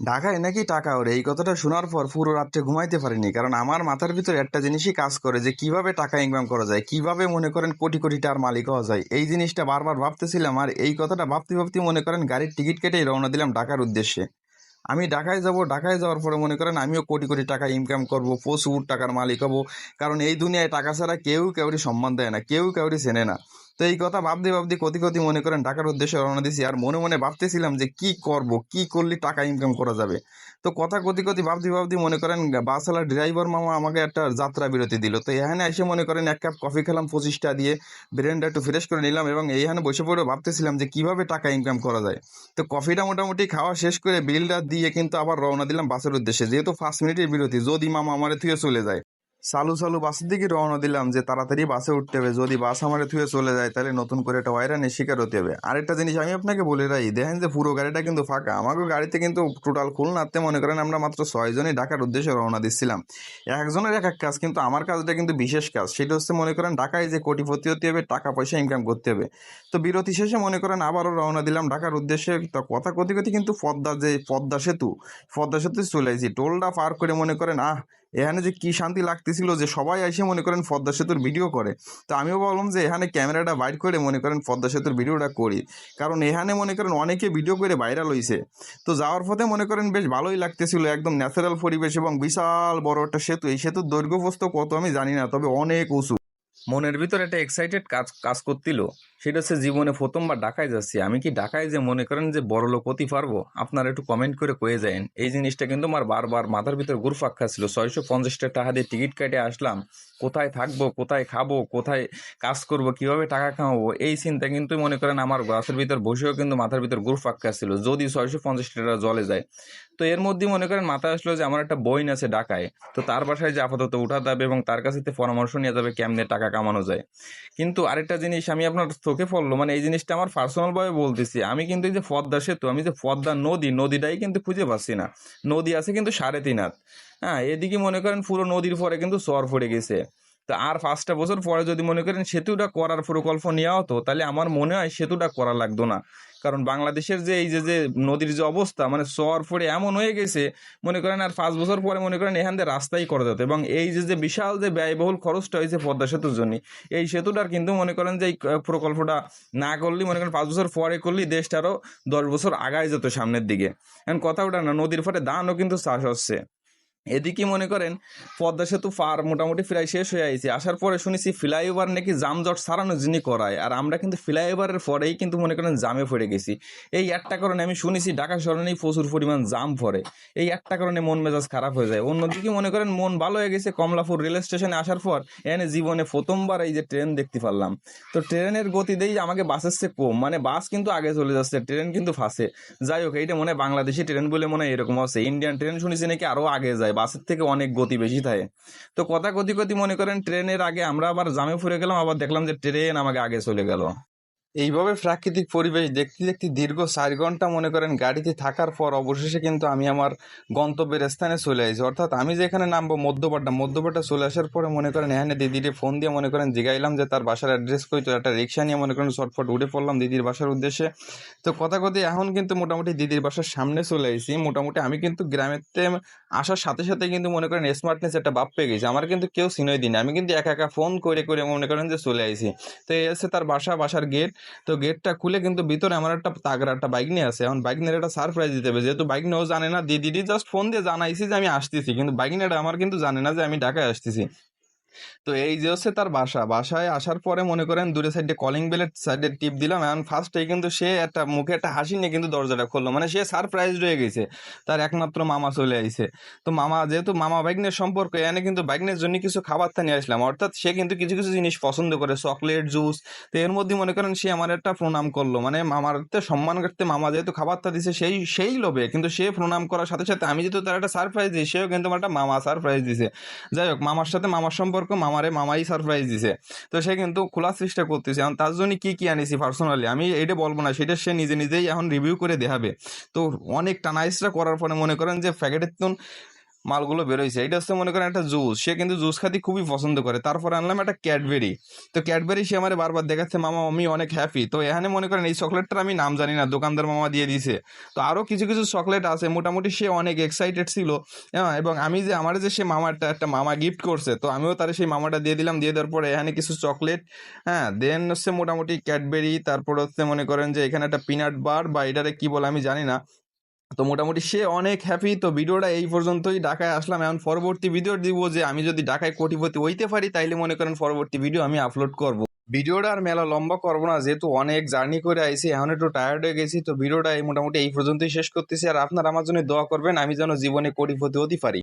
ঢাকায় নাকি টাকা ওরে? এই কথাটা শোনার পর পুরো রাত্রে ঘুমাইতে পারিনি, কারণ আমার মাথার ভিতরে একটা জিনিসই কাজ করে যে কীভাবে টাকা ইনকাম করা যায়, কীভাবে মনে করেন কোটি কোটি টাকার মালিক হওয়া যায়। এই জিনিসটা বারবার ভাবতেছিলাম আর এই কথাটা ভাবতে ভাবতে মনে করেন গাড়ির টিকিট কেটেই রওনা দিলাম ঢাকার উদ্দেশ্যে। আমি ঢাকায় যাব, ঢাকায় যাওয়ার পরে মনে করেন আমিও কোটি কোটি টাকা ইনকাম করব, প্রচুর টাকার মালিক হব, কারণ এই দুনিয়ায় টাকা ছাড়া কেউ কাউরি সম্মান দেয় না, কেউ কাউরি চেনে না। তো এই কথা ভাবতে ভাবতে কতি কতি মনে করেন টাকার উদ্দেশ্যে রওনা দিছি আর মনে মনে ভাবতেছিলাম যে কি করব, কি করলে টাকা ইনকাম করা যাবে? তো কথা কতি কতি ভাবতে ভাবতে মনে করেন বাসওয়ালা ড্রাইভার মামা আমাকে একটা যাত্রা বিরতি দিল। তো এখানে এসে মনে করেন এক কাপ কফি খেলাম পঁচিশটা দিয়ে, ব্রেনটা একটু ফ্রেশ করে নিলাম এবং এইখানে বসে পড়ে ভাবতেছিলাম যে কীভাবে টাকা ইনকাম করা যায়। তো কফিটা মোটামুটি খাওয়া শেষ করে বিলটা দিয়ে কিন্তু আবার রওনা দিলাম বাসের উদ্দেশ্যে। যেহেতু পাঁচ মিনিটের বিরতি, যদি মামা আমার থুয়ে চলে যায়। সালু সালু বাসের দিকে রওনা দিলাম যে তাড়াতাড়ি বাসে উঠতে হবে। যদি বাস আমার থুয়ে চলে যায়, তাহলে নতুন করে একটা ওয়াইরানের শিকার হতে হবে। আরেকটা জিনিস আমি আপনাকে বলে রাই দেখেন যে পুরো গাড়িটা কিন্তু ফাঁকা। আমাকে গাড়িতে কিন্তু টোটাল খুল খুলনাতে মনে করেন আমরা মাত্র ছয়জনই ঢাকার উদ্দেশ্যে রওনা দিচ্ছিলাম। একজনের এক এক কাজ, কিন্তু আমার কাজটা কিন্তু বিশেষ কাজ। সেটা হচ্ছে মনে করেন ঢাকায় যে কোটিপতি হতে হবে, টাকা পয়সা ইনকাম করতে হবে। তো বিরতি শেষে মনে করেন আবারও রওনা দিলাম ঢাকার উদ্দেশ্যে। কথা কথি কথি কিন্তু পদ্মা যে পদ্মা সেতু পদ্মা সেতু চলে আসি টোলটা পার করে মনে করেন, আহ এখানে যে কি শান্তি লাগতেছিল যে সবাই এসে মনে করেন পদ্মা সেতুর ভিডিও করে। তো আমিও বললাম যে এখানে ক্যামেরাটা বাইর করে মনে করেন পদ্মা সেতুর ভিডিওটা করি। কারণ এখানে মনে করেন অনেকে ভিডিও করে ভাইরাল হয়েছে তো যাওয়ার পথে মনে করেন বেশ ভালোই লাগতেছিল একদম ন্যাচারাল পরিবেশ এবং বিশাল বড় একটা সেতু। এই সেতুর দৈর্ঘ্য কত আমি জানি না, তবে অনেক উঁচু। মনের ভিতরে একটা এক্সাইটেড কাজ কাজ করছিল সেটা হচ্ছে জীবনে প্রথমবার ঢাকায় যাচ্ছি। আমি কি ঢাকায় যে মনে করেন যে বড় লোক হতে পারব? আপনারা একটু কমেন্ট করে কয়ে যায়েন। এই জিনিসটা কিন্তু আমার বারবার মাথার ভিতরে ঘুরফাক খাচ্ছিল। ছয়শো পঞ্চাশটা টাকা দিয়ে টিকিট কেটে আসলাম। কোথায় থাকব, কোথায় খাব, কোথায় কাজ করব, কীভাবে টাকা কামাবো? এই চিন্তা কিন্তু মনে করেন আমার গাছের ভিতর বসেও কিন্তু মাথার ভিতর ঘুরফাক খাচ্ছিল, যদি ছয়শো পঞ্চাশটা টাকা জলে যায়। তো এর মধ্যে মনে করেন মাথায় আসলো যে আমার একটা বইন আছে ঢাকায়। তো তার বাসায় যে আপাতত উঠা যাবে এবং তার কাছে পরামর্শ নিয়ে যাবে কেমনে টাকা কামানো যায়। কিন্তু আরেকটা জিনিস আমি আপনার চোখে পড়ল মানে এই জিনিসটা আমার পার্সোনাল ভাবে বলতেছি। আমি কিন্তু এই যে পদ্মা সেতু, আমি যে পদ্মা নদী, নদীটাই কিন্তু খুঁজে পাচ্ছি না। নদী আছে কিন্তু সাড়ে তিন হাত। হ্যাঁ এদিকে মনে করেন পুরো নদীর পরে কিন্তু চর পড়ে গেছে। তো আর পাঁচটা বছর পরে যদি মনে করেন সেতুটা করার প্রকল্প নেওয়া হতো, তাহলে আমার মনে হয় সেতুটা করা লাগতো না। কারণ বাংলাদেশের যে এই যে যে নদীর যে অবস্থা মানে চর পড়ে এমন হয়ে গেছে, মনে করেন আর পাঁচ বছর পরে মনে করেন এখান থেকে রাস্তাই করা যেত। এবং এই যে যে বিশাল যে ব্যয়বহুল খরচটা হয়েছে পদ্মা সেতুর জন্য, এই সেতুটার কিন্তু মনে করেন যে এই প্রকল্পটা না করলেই মনে করেন পাঁচ বছর পরে করলেই দেশটা আরও দশ বছর আগায় যেত সামনের দিকে। এখন কথা ওটা না, নদীর ফলে ধানও কিন্তু চাষ হচ্ছে। এদিকে মনে করেন, পদ্মা সেতু পার মোটামুটি প্রায় শেষ হয়ে আইছে। আসার পরে শুনেছি ফ্লাইওভার নাকি জামজট সারানোর যিনি করায়, আর আমরা কিন্তু ফ্লাইওভারের পরেই কিন্তু মনে করেন জামে পড়ে গেছি। এই একটা কারণে আমি শুনেছি ঢাকা শহরে নেই প্রচুর পরিমাণ জাম পড়ে। এই একটা কারণে মন মেজাজ খারাপ হয়ে যায়। অন্যদিকে মনে করেন মন ভালো হয়ে গেছে কমলাপুর রেল স্টেশনে আসার পর, এনে জীবনে প্রথমবার এই যে ট্রেন দেখতে পারলাম। তো ট্রেনের গতি গতিতেই আমাকে বাসের চেয়ে কম। মানে বাস কিন্তু আগে চলে যাচ্ছে, ট্রেন কিন্তু ফাঁসে। যাই হোক, এইটা মনে হয় বাংলাদেশি ট্রেন বলে মনে হয় এরকম আছে। ইন্ডিয়ান ট্রেন শুনেছি নাকি আরও আগে যায়। বাসের থেকে অনেক গতি বেশি থাকে। তো কথা গতি গতি মনে করেন, ট্রেনের আগে আমরা আবার জামে ফুরে গেলাম, আবার দেখলাম যে ট্রেন আমাকে আগে চলে গেল। এইভাবে প্রাকৃতিক পরিবেশ দেখতে দেখতে দীর্ঘ চার ঘণ্টা মনে করেন গাড়িতে থাকার পর অবশেষে কিন্তু আমি আমার গন্তব্যের স্থানে চলে আসি। অর্থাৎ আমি যেখানে নামবো, মধ্যপাট্টা মধ্যপাট্টা চলে আসার পরে মনে করেন এখানে দিদিরে ফোন দিয়ে মনে করেন জিগাইলাম যে তার বাসার অ্যাড্রেস কই, তো একটা রিক্সা নিয়ে মনে করেন শর্টফট উঠে পড়লাম দিদির বাসার উদ্দেশ্যে। তো কথা কথা এখন কিন্তু মোটামুটি দিদির বাসার সামনে চলে আসি। মোটামুটি আমি কিন্তু গ্রামের আসার সাথে সাথে কিন্তু মনে করেন স্মার্টনেস একটা বাপ পেয়ে গেছি। আমার কিন্তু কেউ চিনোই দিন। আমি কিন্তু একা একা ফোন করে করে মনে করেন যে চলে আসি। তো এসে তার বাসা, বাসার গেট তো গেটটা খুলে কিন্তু ভিতরে আমার একটা তাগড়া একটা বাইক নিয়ে আসে। এখন বাইক নিয়ে একটা সারপ্রাইজ দিতে হবে। যেহেতু বাইক নিয়েও জানে না দিদি জাস্ট ফোন দিয়ে জানাইছি যে আমি আসতেছি। কিন্তু বাইক নিয়ে আমার কিন্তু জানে না যে আমি ঢাকায় আসতেছি। তো এই যে হচ্ছে তার বাসা, বাসায় আসার পরে মনে করেন দূরে সাইডে কলিং বেলের সাইডে টিপ দিলাম। এখন ফার্স্টে কিন্তু সে একটা মুখে একটা হাসি নিয়ে কিন্তু দরজাটা খুললো। মানে সে সারপ্রাইজ রয়ে গেছে। তার একমাত্র মামা চলে আইছে। তো মামা, যেহেতু মামা বাইকনের সম্পর্ক এনে কিন্তু বাইকনের জন্য কিছু খাবার নিয়ে আসলাম। অর্থাৎ সে কিন্তু কিছু কিছু জিনিস পছন্দ করে চকলেট জুস তো এর মধ্যে মনে করেন সে আমার একটা প্রণাম করল। মানে মামার সম্মান করতে মামা যেহেতু খাবারটা দিছে, সেই সেই লোভে কিন্তু সে প্রণাম করার সাথে সাথে আমি যেহেতু তার একটা সারপ্রাইজ দিই, সেও কিন্তু আমার একটা মামা সারপ্রাইজ দিছে। যাই হোক, মামার সাথে মামার সম্পর্ক মামারে, মামাই সারপ্রাইজ দিছে। তো সে কিন্তু খোলার চেষ্টা করতেছে। এখন তার জন্য কি কি আনিছি পার্সোনালি আমি এটা বলব না, সেটা সে নিজে নিজেই এখন রিভিউ করে দেখাবে। তো অনেক টানাইসটা করার পরে মনে করেন যে, প্যাকেটের তুন মালগুলো বেরোইছে। এটা হচ্ছে মনে করেন একটা জুস। সে কিন্তু জুস খাতে খুবই পছন্দ করে। তারপর আনলাম একটা ক্যাডবেরি। তো ক্যাডবেরি সে আমার বারবার দেখাচ্ছে, মামা, আমি অনেক হ্যাপি তো এখানে মনে করেন এই চকলেটটার আমি নাম জানি না, দোকানদার মামা দিয়ে দিছে। তো আরও কিছু কিছু চকলেট আছে। মোটামুটি সে অনেক এক্সাইটেড ছিল হ্যাঁ এবং আমি যে, আমার যে সে মামাটা, একটা মামা গিফট করছে, তো আমিও তার সেই মামাটা দিয়ে দিলাম। দিয়ে দেওয়ার পরে এখানে কিছু চকলেট হ্যাঁ দেন হচ্ছে মোটামুটি ক্যাডবেরি, তারপর হচ্ছে মনে করেন যে এখানে একটা পিনাট বার বা এটারে কি বলে আমি জানি না। তো মোটামুটি সে অনেক হ্যাপি তো ভিডিওটা এই পর্যন্তই। ঢাকায় আসলাম। এখন পরবর্তী ভিডিও দিব যে, আমি যদি ঢাকায় কোটিপতি হইতে পারি, তাইলে মনে করেন পরবর্তী ভিডিও আমি আপলোড করব। ভিডিওটা আর মেলা লম্বা করব না, যেহেতু অনেক জার্নি করে আইছি, এখন একটু টায়ার্ড হয়ে গেছি, তো ভিডিওটা এই মোটামুটি এই পর্যন্তই শেষ করতেছি। আর আপনারা আমার জন্য দোয়া করবেন, আমি যেন জীবনে কোটিপতি হতে পারি।